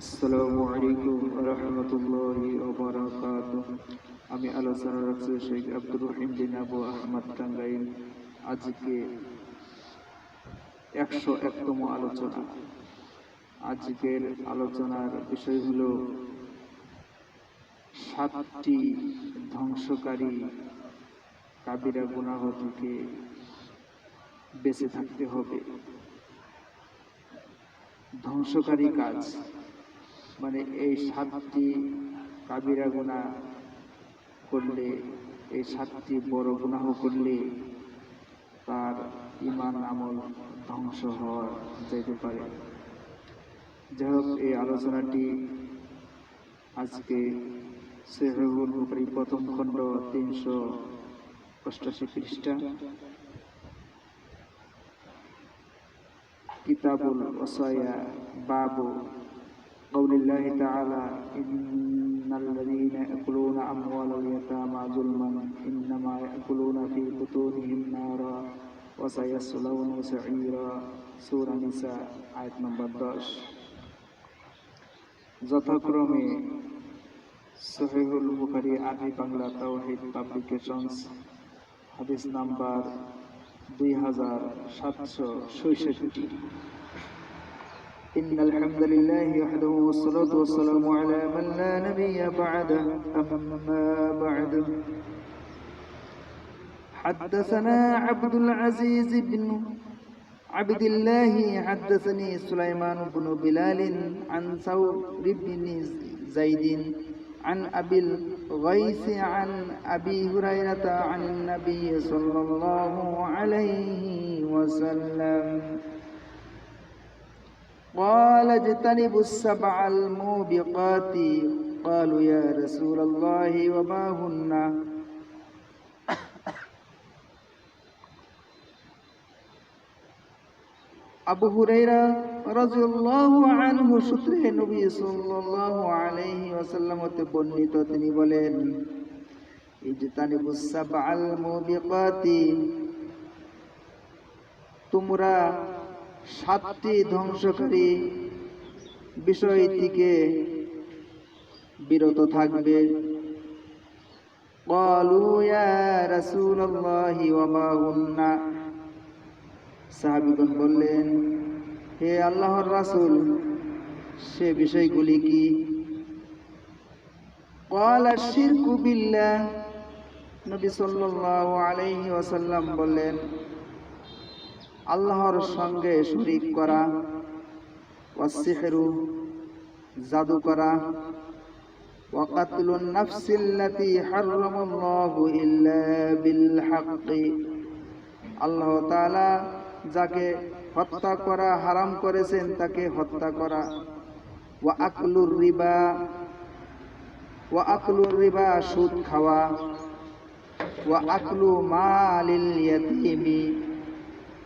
আসসালামু আলাইকুম রহমতুল্লাহি আমি আলোচনা রাখছি শেখ আব্দুর রহিম বিন আবু আহমদ টাঙ্গাইল আজকে একশো একতম আলোচনা। আজকের আলোচনার বিষয় হল সাতটি ধ্বংসকারী কাবিরা গুনাহ বেঁচে থাকতে হবে। ধ্বংসকারী কাজ। মানে এই সাতটি কাবিরা গুণা করলে, এই সাতটি বড় গুনাহ করলে তার ইমান আমল ধ্বংস হওয়া যেতে পারে। যাই হোক এই আলোচনাটি আজকে সেহরুল বুখারী প্রথম খণ্ড তিনশো অষ্টাশি পৃষ্ঠা। কিতাবুল ওসায়া, বাবু قول الله تعالى إن الذين يأكلون أموال اليتامى ظلما إنما يأكلون في بطونهم نارا وسيصلون سعيرا سورة নিসা আয়াত নম্বর দশ যথাক্রমে সহিহুল বুখারি আরবি বাংলা তাওহিদ পাবলিকেশনস হাদিস নাম্বার দুই হাজার সাতশো ছয়ষট্টি إن الحمد لله وحده والصلاة والسلام على من لا نبي بعده. أما بعد. حدثنا عبد العزيز بن عبد الله حدثني سليمان بن بلال عن ثور بن زيد عن أبي الغيث عن أبي هريرة عن النبي صلى الله عليه وسلم. قال اجتنبوا السبع الموبقات قالوا يا رسول الله وما هن আবু হুরাইরা রাদিয়াল্লাহু আনহু সূত্রে নবী সাল্লাল্লাহু আলাইহি ওয়াসাল্লাম হতে বর্ণিত তিনি বলেন ইজতানিবুস সাবআল মুবিকাতি তোমরা সাতটি ধ্বংসকারী বিষয় থেকে বিরত থাকবে قالوا يا رسول الله وما هن সাহাবিগণ বললেন হে আল্লাহর রাসূল সে বিষয়গুলি কি قال الشرك بالله নবী সাল্লাল্লাহু আলাইহি ওয়াসাল্লাম বললেন আল্লাহর সঙ্গে শরিক করা ওয়াসিহরু জাদু করা ওয়াকাতলুন নাফসিল্লাতি হারামাল্লাহু ইল্লা বিল হাক্কি। আল্লাহ তাআলা যাকে হত্যা করা হারাম করেছেন, তাকে হত্যা করা। ওয়া আকলুর রিবা, ওয়া আকলুর রিবা সুদ খাওয়া, ওয়া আকলু মালিল ইয়াতীমি।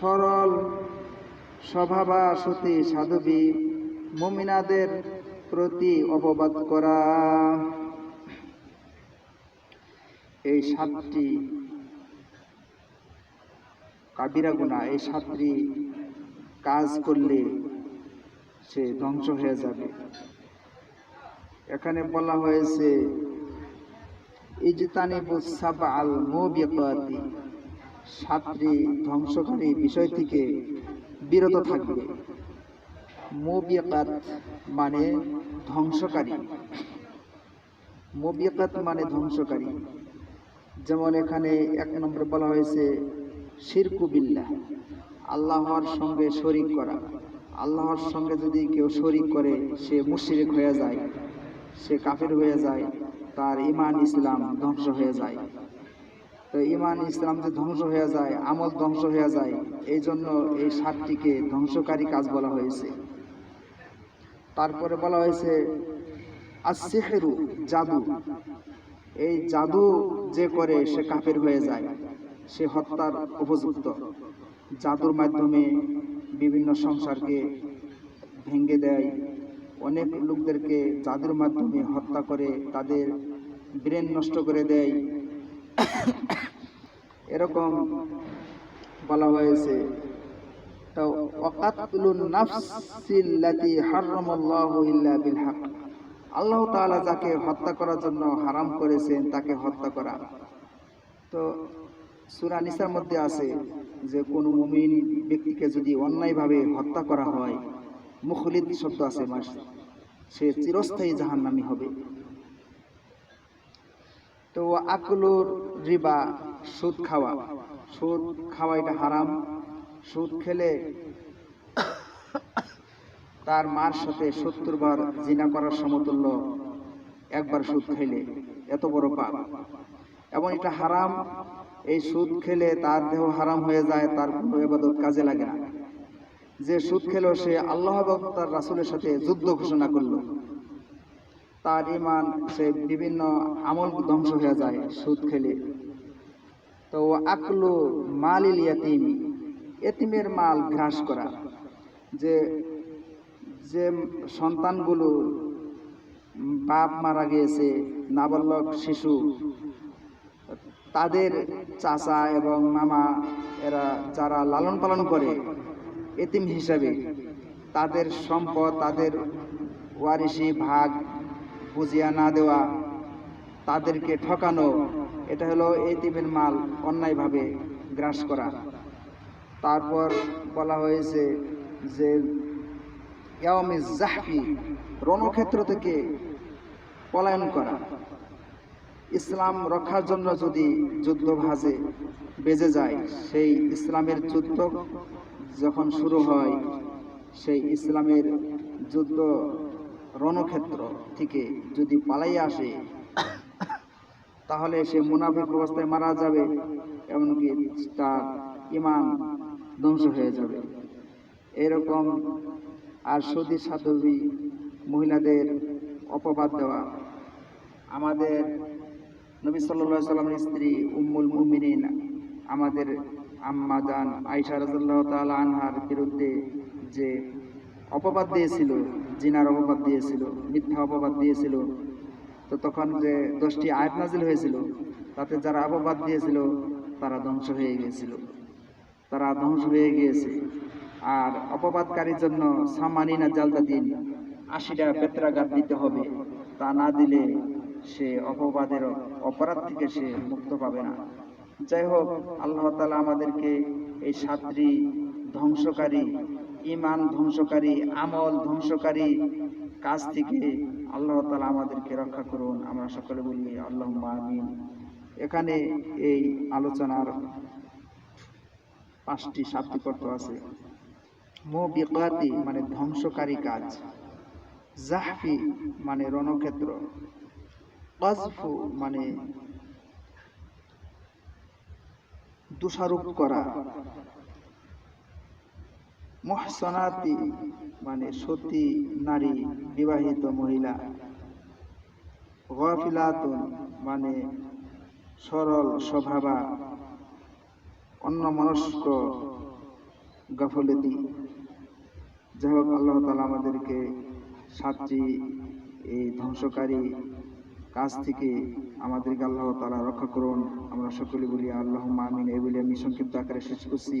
সরল স্বভাবা সতী সাধবী মমিনাদের প্রতি অপবাদ করা। এই সাতটি কাবিরা গুণা এই সাতটি কাজ করলে সে ধ্বংস হয়ে যাবে। এখানে বলা হয়েছে, ইজতানিবুস সাবআল মুবিকাতি। সাতটি ধ্বংসকারী বিষয় থেকে বিরত থাকবে। মুবিকাত মানে ধ্বংসকারী। মুবিকাত মানে ধ্বংসকারী। যেমন এখানে এক নম্বর বলা হয়েছে, শিরকু বিল্লাহ। আল্লাহর সঙ্গে শরিক করা। আল্লাহর সঙ্গে যদি কেউ শরিক করে, সে মুশরিক হয়ে যায়, সে কাফের হয়ে যায়, তার ইমান ইসলাম ধ্বংস হয়ে যায়। ইমান ইসলাম যে ধ্বংস হয়ে যায়, আমল ধ্বংস হয়ে যায়, এই জন্য এই সাতটিকে ধ্বংসকারী কাজ বলা হয়েছে। তারপরে বলা হয়েছে আর সেহেরু জাদু। এই জাদু যে করে সে কাফের হয়ে যায়, সে হত্যার উপযুক্ত। জাদুর মাধ্যমে বিভিন্ন সংসারকে ভেঙে দেয়। অনেক লোকদেরকে জাদুর মাধ্যমে হত্যা করে, তাদের ব্রেন নষ্ট করে দেয়। এরকম বলা হয়েছে। তো ওয়াকাতুলুন নাফসিল্লাতি আল্লাহ তাআলা যাকে হত্যা করার জন্য হারাম করেছেন, তাকে হত্যা করা। তো সূরা নিসার মধ্যে আছে যে, কোন মুমিন ব্যক্তিকে যদি অন্যায়ভাবে হত্যা করা হয় মুখলিদ শব্দ আছে, মাস সে চিরস্থায়ী জাহান্নামী হবে। তো আকলুর রিবা, সুদ খাওয়া। সুদ খাওয়া এটা হারাম। সুদ খেলে তার মার সাথে সত্তর বার জিনা করার সমতুল্য একবার সুদ খাইলে। এত বড় পাপ। এবং এটা হারাম। এই সুদ খেলে তার দেহ হারাম হয়ে যায়, তার কোনো এবাদত কাজে লাগে না। যে সুদ খেলো সে আল্লাহ তার রাসুলের সাথে যুদ্ধ ঘোষণা করল। তার ইমান সে বিভিন্ন আমল ধ্বংস হয়ে যায় সুদ খেলে। তো আকলু মালিল ইয়াতিম এতিমের মাল গ্রাস করা। যে যে সন্তানগুলো বাপ মারা গিয়েছে, নাবালক শিশু, তাদের চাচা এবং মামা, এরা যারা লালন পালন করে এতিম হিসাবে তাদের সম্পদ, তাদের ওয়ারিশি, ভাগ বুঝিয়া না দেওয়া, তাদেরকে ঠকানো, এটা হলো এই এতিমের মাল অন্যায়ভাবে গ্রাস করা। তারপর বলা হয়েছে যে, ইয়াওমে জাহফি রণক্ষেত্র থেকে পলায়ন করা। ইসলাম রক্ষার জন্য যদি যুদ্ধ ভাজে, বেজে যায়, সেই ইসলামের যুদ্ধ যখন শুরু হয়, সেই ইসলামের যুদ্ধ রণক্ষেত্র থেকে যদি পালাই আসে, তাহলে সে মুনাফিক অবস্থায় মারা যাবে, এমনকি তার ইমান ধ্বংস হয়ে যাবে। এরকম আর সতী সাধবী মহিলাদের অপবাদ দেওয়া। আমাদের নবী সাল্লাহ সাল্লামের স্ত্রী উম্মুল মুমিনিন, আমাদের আম্মা জান আইসা রাজাল্লাহ তাল আনহার বিরুদ্ধে যে অপবাদ দিয়েছিল, জিনার অপবাদ দিয়েছিল, মিথ্যা অপবাদ দিয়েছিল। তো তখন যে দশটি আয়াত নাজিল হয়েছিল, তাতে যারা অপবাদ দিয়েছিল, তারা ধ্বংস হয়ে গিয়েছিল। তারা ধ্বংস হয়ে গিয়েছে। আর অপবাদকারীর জন্য সামানিনা জালদা দিন আশিটা বেত্রাঘাত দিতে হবে, তা না দিলে সে অপবাদের অপরাধ থেকে সে মুক্ত পাবে না। যাই হোক, আল্লাহ তালা আমাদেরকে এই সাতটি ধ্বংসকারী ইমান ধ্বংসকারী, আমল ধ্বংসকারী কাজ থেকে আল্লাহ তালা আমাদেরকে রক্ষা করুন। আমরা সকলে বলি আল্লাহ আমিন। এখানে এই আলোচনার পাঁচটি শাব্দিক অর্থ আছে। মোবিকাতি মানে ধ্বংসকারী কাজ। জাহফি মানে রণক্ষেত্র। কজফু মানে দোষারোপ করা। মহসনাতি মানে সতী নারী বিবাহিত মহিলা। গফিলাতুন মানে সরল স্বভাবা অন্য মনস্ক গাফলতি। যাই হোক আল্লাহ তালা আমাদেরকে সাতটি এই ধ্বংসকারী কাজ থেকে আমাদেরকে আল্লাহ তালা রক্ষা করুন। আমরা সকলে বলি আল্লাহ আমিন, এই বলে আমি সংক্ষিপ্ত আকারে শেষ করছি।